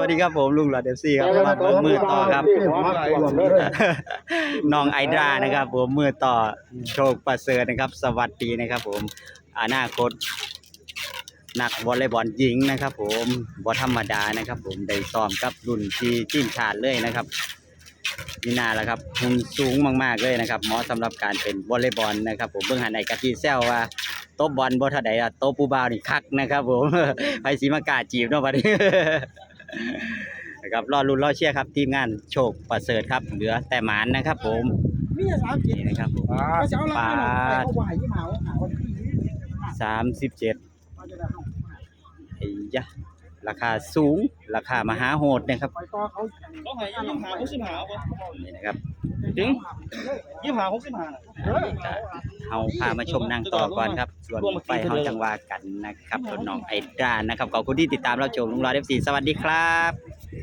สวัสดีครับผมลุงหลอดเอฟซีครับมาผมมือต่อครับ น้องไอดรานะครับ ผมมือต่อโชคประเสริฐนะครับ สวัสดีนะครับ ผมอนาคต นักวอลเลย์บอลหญิงนะครับ ผมบ่ธรรมดานะครับ ผมได้ซ้อมกับรุ่นที่ทีมชาติเลยนะครับนี่นาแหละครับหุ่นสูงมากๆเลยนะครับเหมาะสำหรับการเป็นวอลเลย์บอลนะครับ ผมเบิ่งหันไอ้กะทิแซวว่าโต๊ะบอลบ่เท่าใดอะโต๊ะปูบาวนี่คักนะครับ ผมไปสีมากล้าจีบเนาะบัดนี้ นะครับรอลุ้นรอเชียร์ครับ ทีมงานโชคประเสริฐครับ เหลือแต่หมานนะครับ ผมมีสามเจ็ดนี่นะครับผมก็จะเอาราคาหน่อยไปเขาไหวยี่หมาหาวันที่สามสิบเจ็ดเขาจะได้เอาไอ้ยะ ราคาสูง ราคามหาโหดนะครับไปต่อเขาต้องหายี่หาหกสิบหาบ่นี่นะครับถึงยี่หาหกสิบหาก็เอาพามาชมนางต่อก่อนครับส่วนไฟเฮาจังว่ากันนะครับต้นน้องไอดรานะครับขอบคุณที่ติดตามเราชมลุงรอเอฟซีสวัสดีครับ